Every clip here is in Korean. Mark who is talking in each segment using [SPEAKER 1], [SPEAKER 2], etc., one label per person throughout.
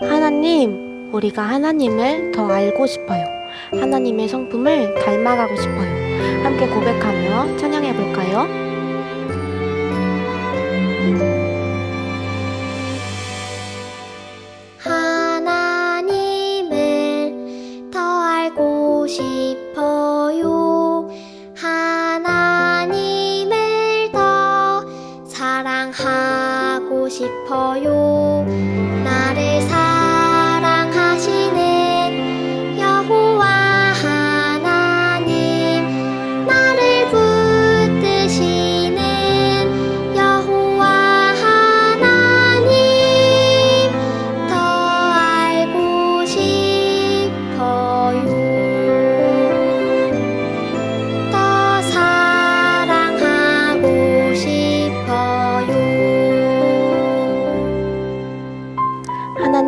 [SPEAKER 1] 하나님, 우리가 하나님을 더 알고 싶어요. 하나님의 성품을 닮아가고 싶어요. 함께 고백하며 찬양해 볼까요?
[SPEAKER 2] 하나님을 더 알고 싶어요. 하나님을 더 사랑하고 싶어요. 나를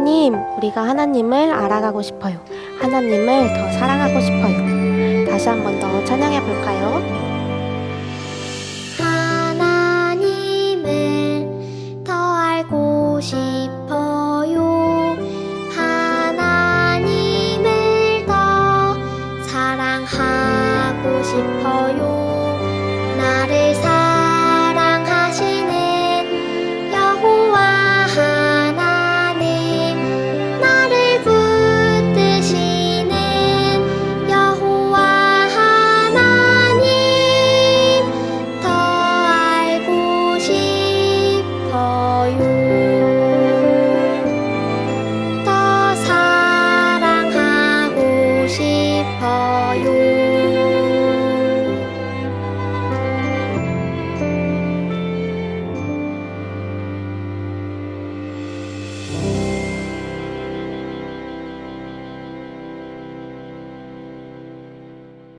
[SPEAKER 1] 하나님, 우리가 하나님을 알아가고 싶어요. 하나님을 더 사랑하고 싶어요. 다시 한 번 더 찬양해 볼까요?